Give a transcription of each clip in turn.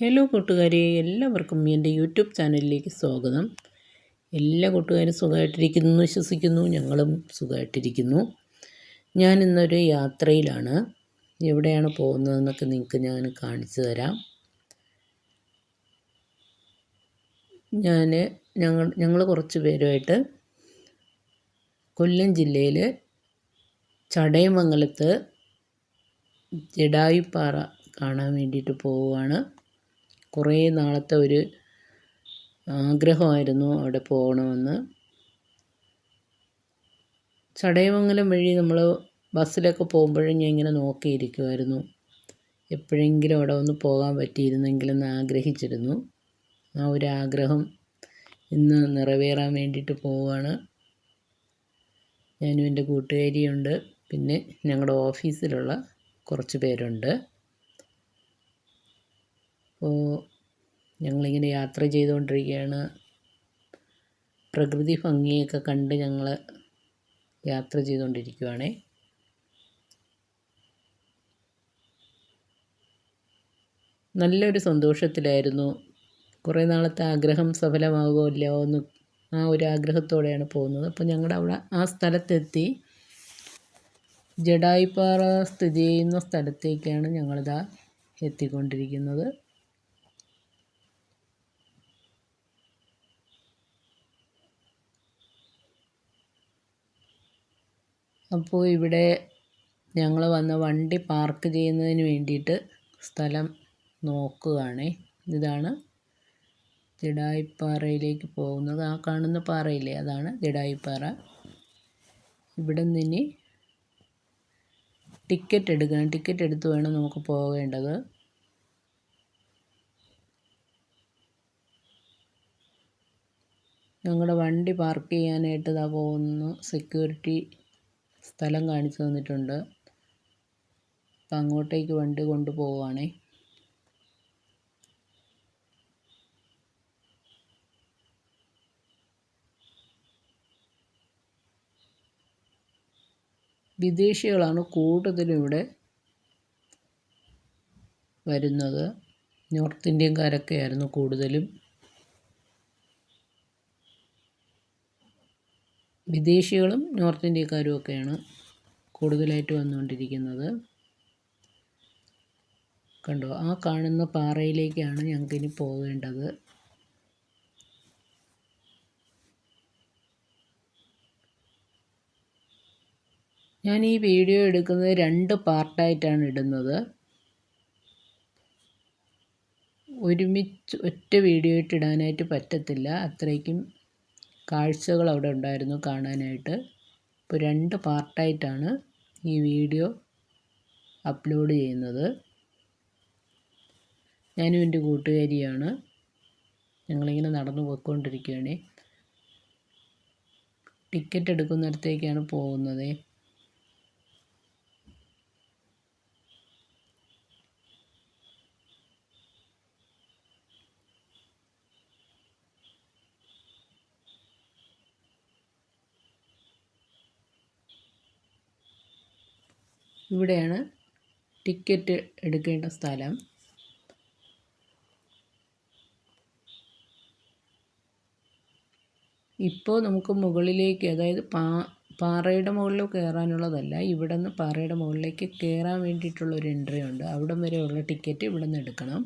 Hello കൂട്ടുകാരെ എല്ലാവർക്കും എന്റെ യൂട്യൂബ് ചാനലിലേക്ക് സ്വാഗതം. എല്ലാ കൂട്ടുകാരും സുഖമായിട്ടിരിക്കുന്നു എന്ന് വിശ്വസിക്കുന്നു ഞങ്ങളും സുഖമായിട്ടിരിക്കുന്നു. ഞാൻ ഇന്നൊരു യാത്രയിലാണ്. എവിടെയാണ് പോകുന്നതെന്നൊക്കെ നിങ്ങൾക്ക് ഞാൻ കാണിച്ചു തരാം. ഞാൻ ഞങ്ങൾ ഞങ്ങൾ കുറച്ച് പേരുമായിട്ട് കൊല്ലം ജില്ലയിൽ ചടയമംഗലത്ത് ജഡായുപ്പാറ കാണാൻ വേണ്ടിയിട്ട് പോവുകയാണ്. കുറേ നാളത്തെ ഒരു ആഗ്രഹമായിരുന്നു അവിടെ പോകണമെന്ന്. ചടയമംഗലം വഴി നമ്മൾ ബസ്സിലൊക്കെ പോകുമ്പോഴും ഞാൻ ഇങ്ങനെ നോക്കിയിരിക്കുമായിരുന്നു എപ്പോഴെങ്കിലും അവിടെ ഒന്ന് പോകാൻ പറ്റിയിരുന്നെങ്കിലെന്ന് ആഗ്രഹിച്ചിരുന്നു. ആ ഒരു ആഗ്രഹം ഇന്ന് നിറവേറാൻ വേണ്ടിയിട്ട് പോവുകയാണ്. ഞാനും എന്റെ കൂട്ടുകാരിയുണ്ട്. പിന്നെ ഞങ്ങളുടെ ഓഫീസിലുള്ള കുറച്ച് പേരുണ്ട്. അപ്പോൾ ഞങ്ങളിങ്ങനെ യാത്ര ചെയ്തുകൊണ്ടിരിക്കുകയാണ്. പ്രകൃതി ഭംഗിയൊക്കെ കണ്ട് ഞങ്ങൾ യാത്ര ചെയ്തുകൊണ്ടിരിക്കുവാണേ. നല്ലൊരു സന്തോഷത്തിലായിരുന്നു. കുറേ നാളത്തെ ആഗ്രഹം സഫലമാകുമല്ലോ എന്ന് ആ ഒരു ആഗ്രഹത്തോടെയാണ് പോകുന്നത്. അപ്പോൾ ഞങ്ങളുടെ അവിടെ ആ സ്ഥലത്തെത്തി. ജഡായിപ്പാറ സ്ഥിതി ചെയ്യുന്ന സ്ഥലത്തേക്കാണ് ഞങ്ങളിതാ എത്തിക്കൊണ്ടിരിക്കുന്നത്. അപ്പോൾ ഇവിടെ ഞങ്ങൾ വന്ന വണ്ടി പാർക്ക് ചെയ്യുന്നതിന് വേണ്ടിയിട്ട് സ്ഥലം നോക്കുകയാണേ. ഇതാണ് ജഡായിപ്പാറയിലേക്ക് പോകുന്നത്. ആ കാണുന്ന പാറയില്ലേ? അതാണ് ജഡായിപ്പാറ. ഇവിടെ നിന്ന് ടിക്കറ്റ് എടുക്കണം. ടിക്കറ്റ് എടുത്ത് വേണം നമുക്ക് പോകേണ്ടത്. ഞങ്ങളുടെ വണ്ടി പാർക്ക് ചെയ്യാനായിട്ട് ഇതാ പോകുന്നു. സെക്യൂരിറ്റി സ്ഥലം കാണിച്ചു തന്നിട്ടുണ്ട്. അപ്പം അങ്ങോട്ടേക്ക് വണ്ടി കൊണ്ടുപോവുകയാണേ വിദേശികളാണ് കൂടുതലും ഇവിടെ വരുന്നത്. നോർത്ത് ഇന്ത്യക്കാരൊക്കെയായിരുന്നു കൂടുതലും. വിദേശികളും നോർത്ത് ഇന്ത്യക്കാരും ഒക്കെയാണ് കൂടുതലായിട്ട് വന്നുകൊണ്ടിരിക്കുന്നത്. കണ്ടോ ആ കാണുന്ന പാറയിലേക്കാണ് ഞങ്ങൾക്കിനി പോകേണ്ടത് ഞാൻ ഈ വീഡിയോ എടുക്കുന്നത് രണ്ട് പാർട്ടായിട്ടാണ് ഇടുന്നത്. ഒരുമിച്ച് ഒറ്റ വീഡിയോ ഇട്ടിടാനായിട്ട് പറ്റത്തില്ല. അത്രയ്ക്കും കാഴ്ചകൾ അവിടെ ഉണ്ടായിരുന്നു കാണാനായിട്ട്. ഇപ്പോൾ രണ്ട് പാർട്ടായിട്ടാണ് ഈ വീഡിയോ അപ്ലോഡ് ചെയ്യുന്നത്. ഞാനും എന്റെ കൂട്ടുകാരിയാണ്. ഞങ്ങളിങ്ങനെ നടന്നു പോയിക്കൊണ്ടിരിക്കുകയാണ്. ടിക്കറ്റ് എടുക്കുന്നിടത്തേക്കാണ് പോകുന്നത്. ഇവിടെയാണ് ടിക്കറ്റ് എടുക്കേണ്ട സ്ഥലം. ഇപ്പോൾ നമുക്ക് മുകളിലേക്ക് അതായത് പാ പാറയുടെ മുകളിൽ കയറാനുള്ളതല്ല ഇവിടെ നിന്ന് പാറയുടെ മുകളിലേക്ക് കയറാൻ വേണ്ടിയിട്ടുള്ള ഒരു എൻട്രി ഉണ്ട്. അവിടം വരെയുള്ള ടിക്കറ്റ് ഇവിടെ നിന്ന് എടുക്കണം.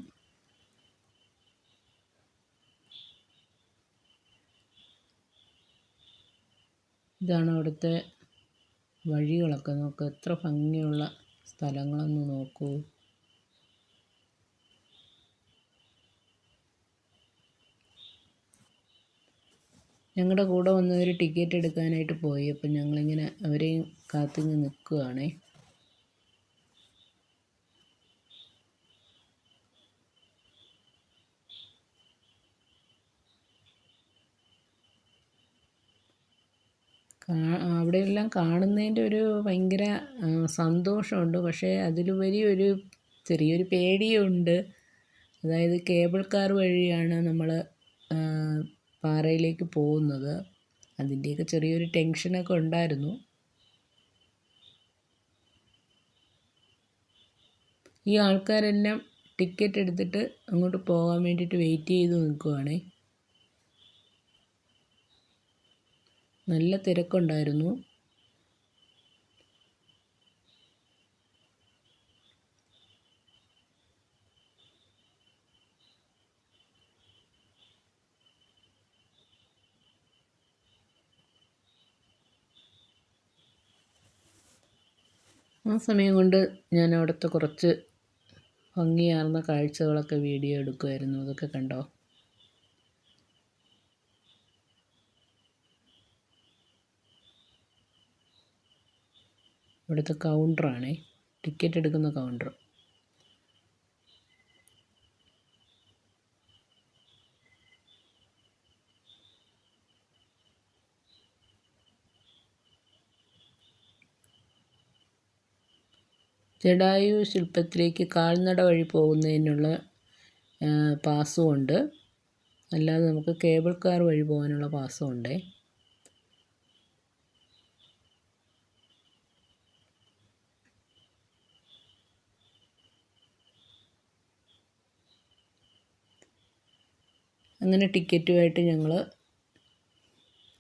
ഇതാണ് അവിടുത്തെ വഴികളൊക്കെ നോക്ക്. എത്ര ഭംഗിയുള്ള സ്ഥലങ്ങളൊന്ന് നോക്കൂ. ഞങ്ങളുടെ കൂടെ വന്നവർ ടിക്കറ്റ് എടുക്കാനായിട്ട് പോയി. അപ്പം ഞങ്ങളിങ്ങനെ അവരെയും കാത്തിങ്ങ് നിൽക്കുകയാണേ അവിടെയെല്ലാം കാണുന്നതിന്റെ ഒരു ഭയങ്കര സന്തോഷമുണ്ട്. പക്ഷേ അതിലുപരി ഒരു ചെറിയൊരു പേടിയുണ്ട്. അതായത് കേബിൾ കാർ വഴിയാണ് നമ്മൾ പാറയിലേക്ക് പോകുന്നത്. അതിന്റെയൊക്കെ ചെറിയൊരു ടെൻഷനൊക്കെ ഉണ്ടായിരുന്നു. ഈ ആൾക്കാരെല്ലാം ടിക്കറ്റ് എടുത്തിട്ട് അങ്ങോട്ട് പോകാൻ വേണ്ടിയിട്ട് വെയിറ്റ് ചെയ്ത് നിൽക്കുവാണേ. നല്ല തിരക്കുണ്ടായിരുന്നു. ആ സമയം കൊണ്ട് ഞാൻ അവിടുത്തെ കുറച്ച് ഭംഗിയാർന്ന കാഴ്ചകളൊക്കെ വീഡിയോ എടുക്കുമായിരുന്നു അതൊക്കെ കണ്ടോ? ഇവിടുത്തെ കൗണ്ടറാണ് ടിക്കറ്റ് എടുക്കുന്ന കൗണ്ടർ ജഡായു ശില്പത്തിലേക്ക് കാൽനട വഴി പോകുന്നതിനുള്ള പാസ്സും ഉണ്ട്. അല്ലാതെ നമുക്ക് കേബിൾ കാർ വഴി പോകാനുള്ള പാസ്സും ഉണ്ടേ. അങ്ങനെ ടിക്കറ്റുമായിട്ട് ഞങ്ങൾ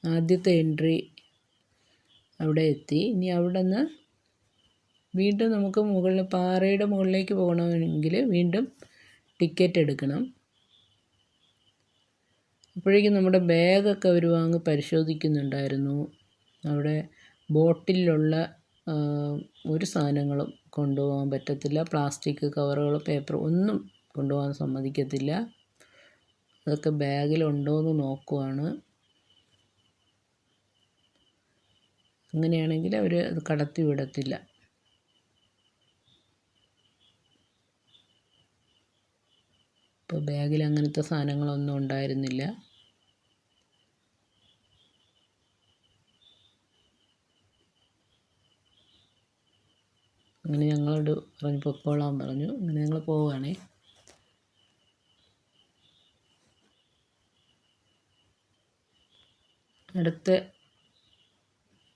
ആദ്യത്തെ എൻട്രി അവിടെ എത്തി. ഇനി അവിടെ നിന്ന് വീണ്ടും നമുക്ക് മുകളിൽ പാറയുടെ മുകളിലേക്ക് പോകണമെങ്കിൽ വീണ്ടും ടിക്കറ്റ് എടുക്കണം. അപ്പോഴേക്കും നമ്മുടെ ബാഗൊക്കെ അവർ വാങ്ങി പരിശോധിക്കുന്നുണ്ടായിരുന്നു. അവിടെ ബോട്ടിലുള്ള ഒരു സാധനങ്ങളും കൊണ്ടുപോകാൻ പറ്റത്തില്ല. പ്ലാസ്റ്റിക് കവറുകൾ പേപ്പർ ഒന്നും കൊണ്ടുപോകാൻ സമ്മതിക്കത്തില്ല. അതൊക്കെ ബാഗിലുണ്ടോ എന്ന് നോക്കുവാണ്. അങ്ങനെയാണെങ്കിൽ അവർ അത് കടത്തി വിടത്തില്ല. ഇപ്പോൾ ബാഗിൽ അങ്ങനത്തെ സാധനങ്ങളൊന്നും ഉണ്ടായിരുന്നില്ല. അങ്ങനെ ഞങ്ങളോട് പറഞ്ഞു പൊക്കോളാൻ പറഞ്ഞു. അങ്ങനെ ഞങ്ങൾ പോവുകയാണേ. അടുത്ത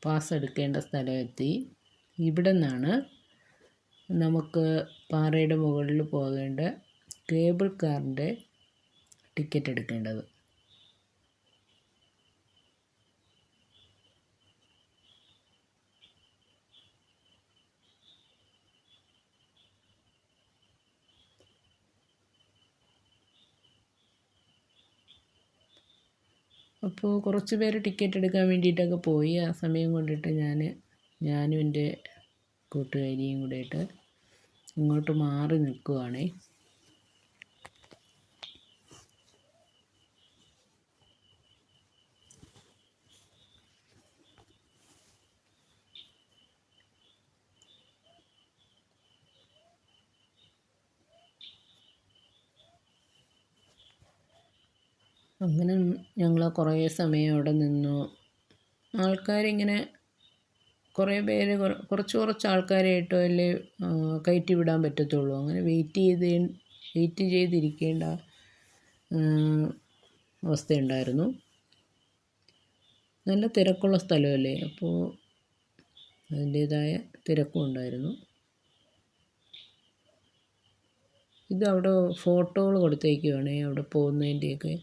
പാസ് എടുക്കേണ്ട സ്ഥലമെത്തി. ഇവിടെ നിന്നാണ് നമുക്ക് പാറയുടെ മുകളിൽ പോകേണ്ട കേബിൾ കാറിന്റെ ടിക്കറ്റ് എടുക്കേണ്ടത്. അപ്പോൾ കുറച്ച് പേര് ടിക്കറ്റ് എടുക്കാൻ വേണ്ടിയിട്ടൊക്കെ പോയി. ആ സമയം കൊണ്ടിട്ട് ഞാൻ ഞാനും എന്റെ കൂട്ടുകാരിയും കൂടെയായിട്ട് ഇങ്ങോട്ട് മാറി നിൽക്കുവാണേ. അങ്ങനെ ഞങ്ങൾ കുറേ സമയം അവിടെ നിന്നു. ആൾക്കാരിങ്ങനെ കുറേ പേര് കുറച്ച് കുറച്ച് ആൾക്കാരായിട്ടോ അല്ലേ കയറ്റി വിടാൻ പറ്റത്തുള്ളൂ. അങ്ങനെ വെയിറ്റ് ചെയ്ത് വെയിറ്റ് ചെയ്തിരിക്കേണ്ട അവസ്ഥയുണ്ടായിരുന്നു. നല്ല തിരക്കുള്ള സ്ഥലമല്ലേ? അപ്പോൾ അതിന്റേതായ തിരക്കും ഉണ്ടായിരുന്നു. ഇത് അവിടെ ഫോട്ടോകൾ കൊടുത്തേക്കുവാണേ അവിടെ പോകുന്നതിന്റെയൊക്കെ.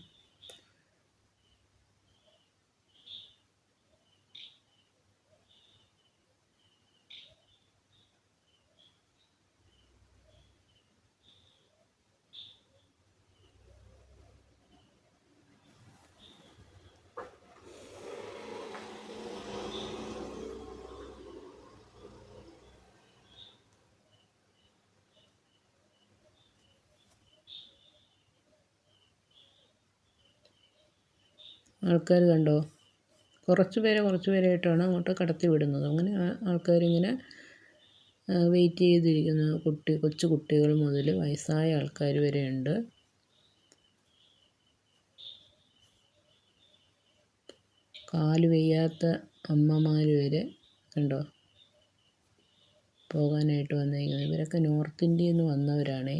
ആൾക്കാർ കണ്ടോ? കുറച്ച് പേരെ കുറച്ച് പേരായിട്ടാണ് അങ്ങോട്ട് കടത്തി വിടുന്നത്. അങ്ങനെ ആൾക്കാരിങ്ങനെ വെയിറ്റ് ചെയ്തിരിക്കുന്ന. കുട്ടി കൊച്ചു കുട്ടികൾ മുതൽ വയസ്സായ ആൾക്കാർ വരെയുണ്ട്. കാൽ വയ്യാത്ത അമ്മമാർ വരെ കണ്ടോ? പോകാനായിട്ട് വന്നിരിക്കുന്നത് ഇവരൊക്കെ നോർത്ത് ഇന്ത്യയിൽ നിന്ന് വന്നവരാണേ.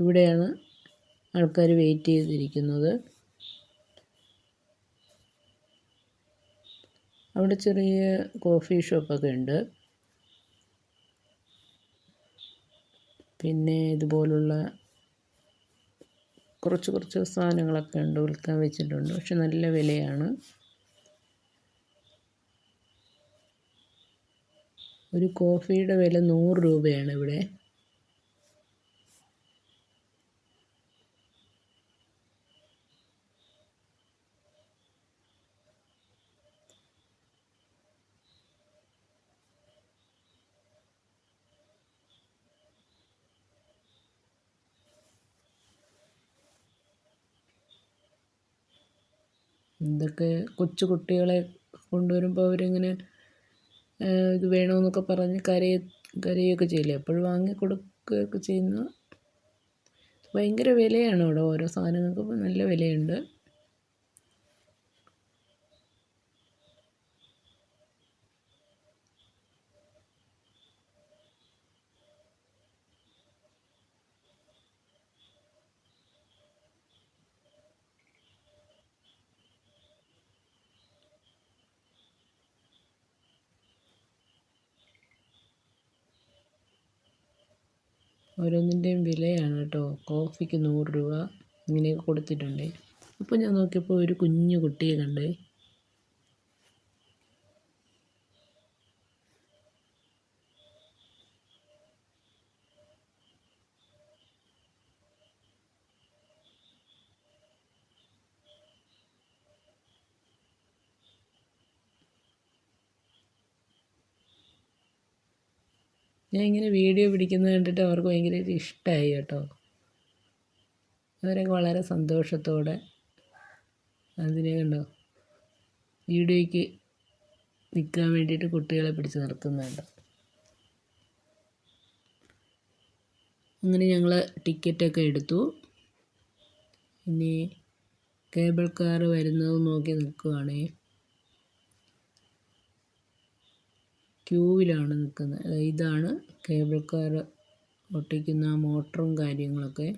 ഇവിടെയാണ് ആൾക്കാർ വെയിറ്റ് ചെയ്തിരിക്കുന്നത്. അവിടെ ചെറിയ കോഫി ഷോപ്പൊക്കെ ഉണ്ട്. പിന്നെ ഇതുപോലുള്ള കുറച്ച് കുറച്ച് സാധനങ്ങളൊക്കെ ഉണ്ട് വിൽക്കാൻ വെച്ചിട്ടുണ്ട്. പക്ഷെ നല്ല വിലയാണ്. ഒരു കോഫിയുടെ വില നൂറ് രൂപയാണ് ഇവിടെ. ഇതൊക്കെ കൊച്ചു കുട്ടികളെ കൊണ്ടുവരുമ്പോൾ അവരിങ്ങനെ ഇത് വേണമെന്നൊക്കെ പറഞ്ഞ് കരയ കരയുകയൊക്കെ ചെയ്യില്ലേ? അപ്പോൾ വാങ്ങി കൊടുക്കുകയൊക്കെ ചെയ്യുന്നു ഭയങ്കര വിലയാണ് ഇവിടെ ഓരോ സാധനങ്ങൾക്കും. നല്ല വിലയുണ്ട്. ഓരോന്നിന്റെയും വിലയാണ് കേട്ടോ. കോഫിക്ക് നൂറ് രൂപ ഇങ്ങനെയൊക്കെ കൊടുത്തിട്ടുണ്ട്. അപ്പോൾ ഞാൻ നോക്കിയപ്പോൾ ഒരു കുഞ്ഞു കുട്ടിയെ കണ്ടേ ഞാൻ ഇങ്ങനെ വീഡിയോ പിടിക്കുന്നത് കണ്ടിട്ട് അവർക്ക് ഭയങ്കര ഇഷ്ടമായി കേട്ടോ. അവരൊക്കെ വളരെ സന്തോഷത്തോടെ അതിനെ കണ്ടോ വീഡിയോയ്ക്ക് നിൽക്കാൻ വേണ്ടിയിട്ട് കുട്ടികളെ പിടിച്ച് നിർത്തുന്നുണ്ട്. അങ്ങനെ ഞങ്ങൾ ടിക്കറ്റൊക്കെ എടുത്തു. ഇനി കേബിൾ കാർ വരുന്നത് നോക്കി നിൽക്കുവാണേ. ക്യൂവിലാണ് നിൽക്കുന്നത്. ഇതാണ് കേബിൾ കാർ ഒട്ടിക്കുന്ന മോട്ടറും കാര്യങ്ങളൊക്കെ.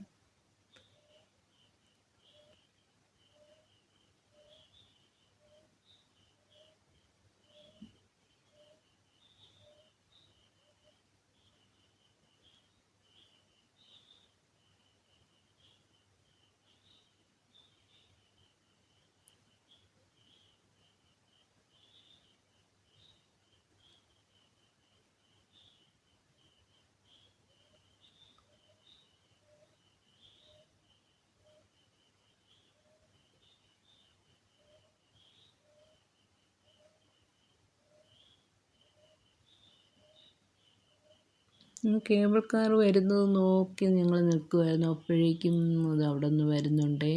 കേബിൾ കാർ വരുന്നത് നോക്കി ഞങ്ങൾ നിൽക്കുമായിരുന്നു അപ്പോഴേക്കും അത് അവിടെ നിന്ന് വരുന്നുണ്ടേ.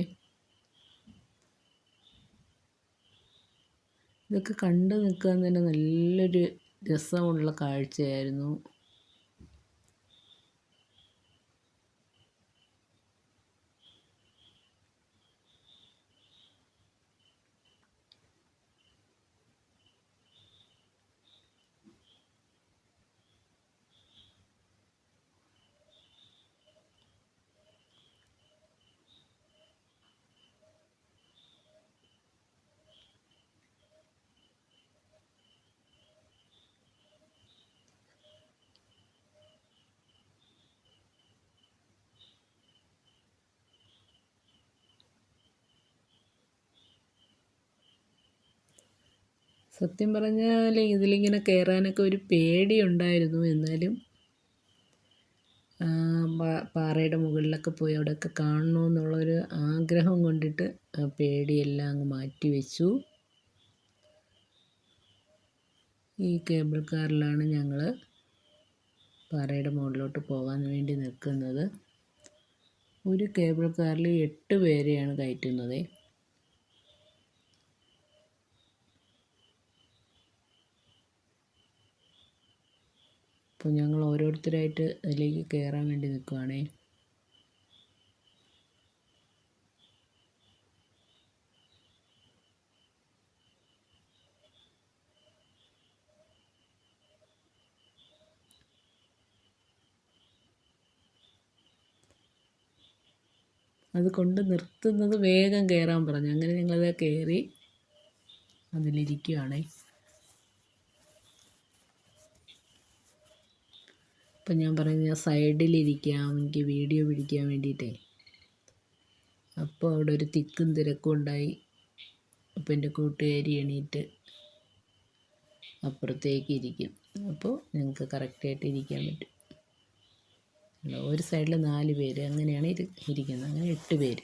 ഇതൊക്കെ കണ്ട് നിൽക്കാൻ തന്നെ നല്ലൊരു രസമുള്ള കാഴ്ചയായിരുന്നു. സത്യം പറഞ്ഞാൽ ഇതിലിങ്ങനെ കയറാനൊക്കെ ഒരു പേടിയുണ്ടായിരുന്നു. എന്നാലും പാറയുടെ മുകളിലൊക്കെ പോയി അവിടെയൊക്കെ കാണണമെന്നുള്ളൊരു ആഗ്രഹം കൊണ്ടിട്ട് ആ പേടിയെല്ലാം അങ്ങ് മാറ്റി വെച്ചു ഈ കേബിൾ കാറിലാണ് ഞങ്ങൾ പാറയുടെ മുകളിലോട്ട് പോകാൻ വേണ്ടി നിൽക്കുന്നത്. ഒരു കേബിൾ കാറിൽ എട്ട് പേരെയാണ് കയറ്റുന്നത്. അപ്പോൾ ഞങ്ങൾ ഓരോരുത്തരായിട്ട് അതിലേക്ക് കയറാൻ വേണ്ടി നിൽക്കുവാണേ. അത് കൊണ്ട് നിർത്തുന്നത് വേഗം കയറാൻ പറഞ്ഞു. അങ്ങനെ ഞങ്ങളത് കയറി അതിലിരിക്കുകയാണേ അപ്പം ഞാൻ പറയുന്നത് ഞാൻ സൈഡിലിരിക്കാം എനിക്ക് വീഡിയോ പിടിക്കാൻ വേണ്ടിയിട്ടേ. അപ്പോൾ അവിടെ ഒരു തിക്കും തിരക്കും ഉണ്ടായി. അപ്പോൾ എന്റെ കൂട്ടുകാരി എണീറ്റ് അപ്പുറത്തേക്ക് ഇരിക്കും. അപ്പോൾ ഞങ്ങൾക്ക് കറക്റ്റായിട്ട് ഇരിക്കാൻ പറ്റും. ഒരു സൈഡിൽ നാല് പേര് അങ്ങനെയാണ് ഇരി ഇരിക്കുന്നത്. അങ്ങനെ എട്ട് പേര്.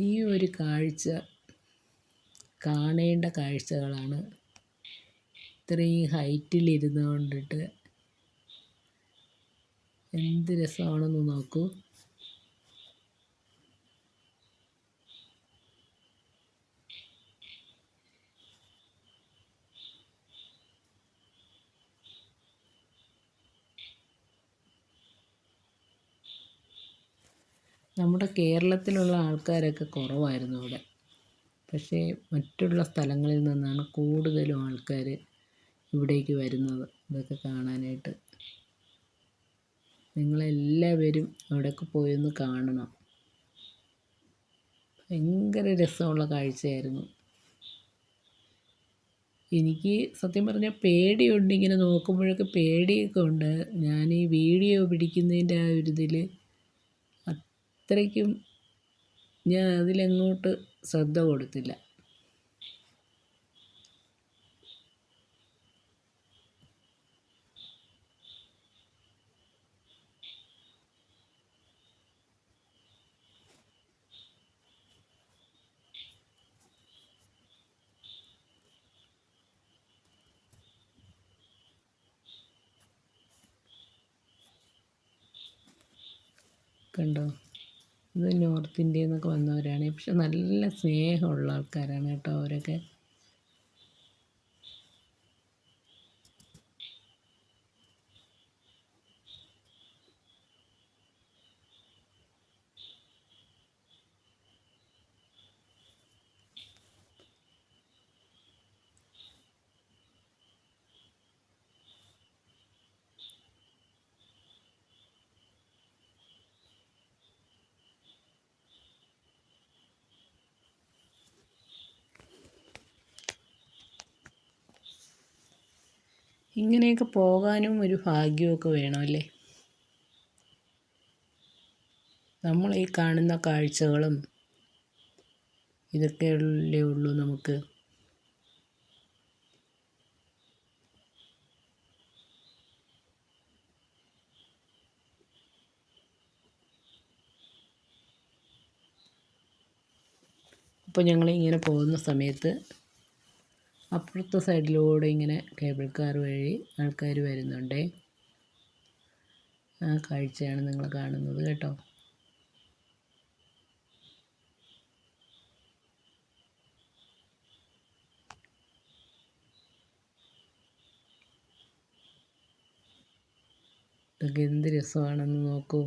ഈ ഒരു കാഴ്ച കാണേണ്ട കാഴ്ചകളാണ്. ഇത്രയും ഹൈറ്റിലിരുന്ന് കൊണ്ടിട്ട് എന്ത് രസമാണെന്ന് നോക്കൂ. നമ്മുടെ കേരളത്തിലുള്ള ആൾക്കാരൊക്കെ കുറവായിരുന്നു അവിടെ പക്ഷേ മറ്റുള്ള സ്ഥലങ്ങളിൽ നിന്നാണ് കൂടുതലും ആൾക്കാർ ഇവിടേക്ക് വരുന്നത്. ഇതൊക്കെ കാണാനായിട്ട്. നിങ്ങളെല്ലാവരും അവിടെയൊക്കെ പോയൊന്ന് കാണണം. ഭയങ്കര രസമുള്ള കാഴ്ചയായിരുന്നു. എനിക്ക് സത്യം പറഞ്ഞാൽ പേടിയുണ്ട് ഇങ്ങനെ നോക്കുമ്പോഴൊക്കെ പേടിയൊക്കെ ഉണ്ട്. ഞാൻ ഈ വീഡിയോ പിടിക്കുന്നതിന്റെ ആ ഒരു ഇതിൽ അത്രയ്ക്കും ഞാൻ അതിലങ്ങോട്ട് ശ്രദ്ധ കൊടുത്തില്ല. കണ്ടോ? ഇത് നോർത്ത് ഇന്ത്യയിൽ നിന്നൊക്കെ വന്നവരാണ്. പക്ഷെ നല്ല സ്നേഹമുള്ള ആൾക്കാരാണ് കേട്ടോ അവരൊക്കെ. ഇങ്ങനെയൊക്കെ പോകാനും ഒരു ഭാഗ്യമൊക്കെ വേണമല്ലേ നമ്മൾ ഈ കാണുന്ന കാഴ്ചകളും ഇതൊക്കെയല്ലേ ഉള്ളൂ നമുക്ക്. അപ്പോൾ ഞങ്ങളിങ്ങനെ പോകുന്ന സമയത്ത് അപ്പുറത്തെ സൈഡിലൂടെ ഇങ്ങനെ കേബിൾ കാർ വഴി ആൾക്കാർ വരുന്നുണ്ട്. ആ കാഴ്ചയാണ് നിങ്ങൾ കാണുന്നത് കേട്ടോ. ഇതൊക്കെ എന്ത് രസമാണെന്ന് നോക്കൂ.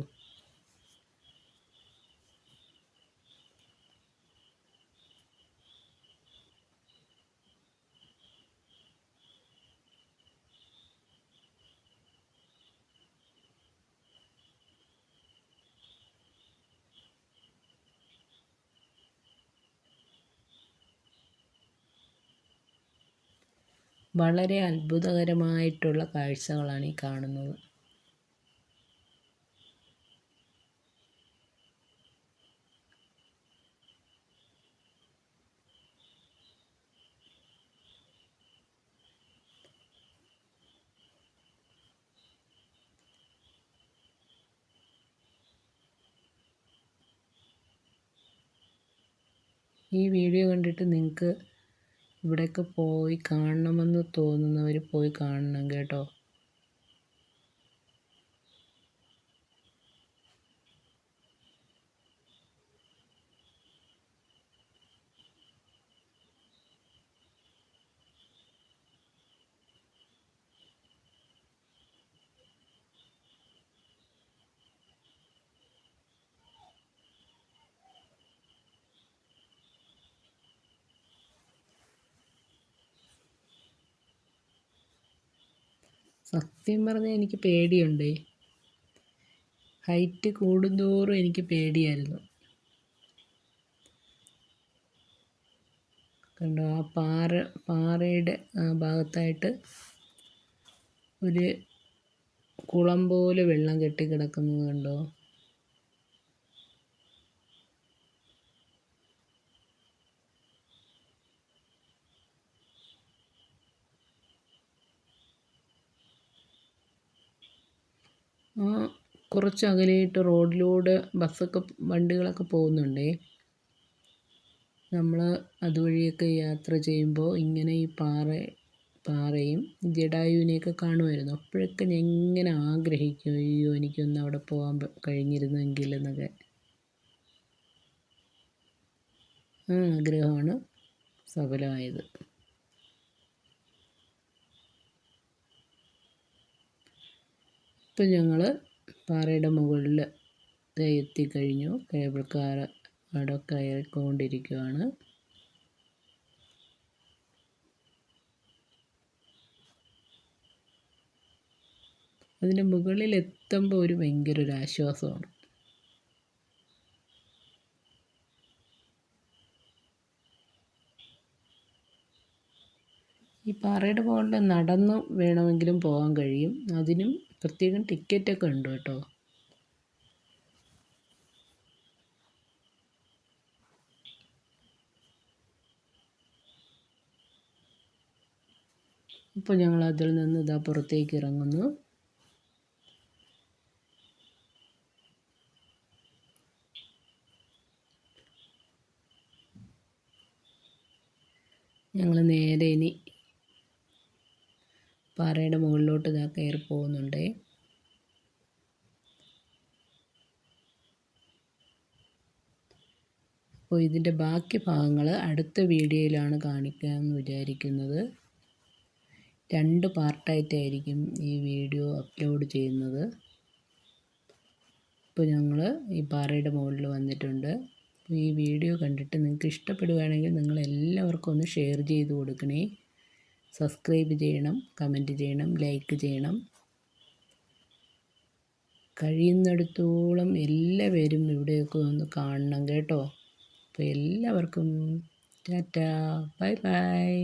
വളരെ അത്ഭുതകരമായിട്ടുള്ള കാഴ്ചകളാണ് ഈ കാണുന്നത്. ഈ വീഡിയോ കണ്ടിട്ട് നിങ്ങൾക്ക് ഇവിടെയൊക്കെ പോയി കാണണമെന്ന് തോന്നുന്നവർ പോയി കാണണം കേട്ടോ. സത്യം പറഞ്ഞാൽ എനിക്ക് പേടിയുണ്ട്. ഹൈറ്റ് കൂടുന്തോറും എനിക്ക് പേടിയായിരുന്നു. കണ്ടോ ആ പാറ പാറയുടെ ഭാഗത്തായിട്ട് ഒരു കുളം പോലെ വെള്ളം കെട്ടി കിടക്കുന്നത് കണ്ടോ? ആ കുറച്ച് അകലെയായിട്ട് റോഡിലൂടെ ബസ്സൊക്കെ വണ്ടികളൊക്കെ പോകുന്നുണ്ടേ. നമ്മൾ അതുവഴിയൊക്കെ യാത്ര ചെയ്യുമ്പോൾ ഇങ്ങനെ ഈ പാറ പാറയും ജഡായുവിനെയൊക്കെ കാണുമായിരുന്നു. അപ്പോഴൊക്കെ ഞാൻ ഇങ്ങനെ ആഗ്രഹിക്കും അയ്യോ എനിക്കൊന്ന് അവിടെ പോകാൻ കഴിഞ്ഞിരുന്നെങ്കിൽ എന്നൊക്കെ. ആഗ്രഹമാണ് സഫലമായത്. ഇപ്പം ഞങ്ങൾ പാറയുടെ മുകളിൽ എത്തിക്കഴിഞ്ഞു. കേബിൾ കാർ അവിടെ കയറിക്കൊണ്ടിരിക്കുകയാണ് അതിന്റെ മുകളിൽ എത്തുമ്പോൾ ഒരു ഭയങ്കര ഒരു ആശ്വാസമാണ്. ഈ പാറയുടെ മുകളിൽ നടന്നു വേണമെങ്കിലും പോകാൻ കഴിയും. അതിനും പ്രത്യേകം ടിക്കറ്റൊക്കെ ഉണ്ട് കേട്ടോ ഇപ്പോൾ ഞങ്ങൾ അതിൽ നിന്ന് ഇതാ പുറത്തേക്ക് ഇറങ്ങുന്നു. ഞങ്ങൾ നേരെ ഇനി പാറയുടെ മുകളിലോട്ട് ഇതാ കയറി പോകുന്നുണ്ട്. അപ്പോൾ ഇതിന്റെ ബാക്കി ഭാഗങ്ങൾ അടുത്ത വീഡിയോയിലാണ് കാണിക്കാമെന്ന് വിചാരിക്കുന്നത്. രണ്ട് പാർട്ടായിട്ടായിരിക്കും ഈ വീഡിയോ അപ്ലോഡ് ചെയ്യുന്നത്. ഇപ്പോൾ ഞങ്ങൾ ഈ പാറയുടെ മുകളിൽ വന്നിട്ടുണ്ട്. ഈ വീഡിയോ കണ്ടിട്ട് നിങ്ങൾക്ക് ഇഷ്ടപ്പെടുകയാണെങ്കിൽ നിങ്ങൾ എല്ലാവർക്കും ഒന്ന് ഷെയർ ചെയ്ത് കൊടുക്കണേ. സബ്സ്ക്രൈബ് ചെയ്യണം കമന്റ് ചെയ്യണം ലൈക്ക് ചെയ്യണം. കഴിയുന്നിടത്തോളം എല്ലാവരും ഇവിടെയൊക്കെ ഒന്ന് കാണണം കേട്ടോ. അപ്പോൾ എല്ലാവർക്കും ടാറ്റാ ബൈ ബൈ.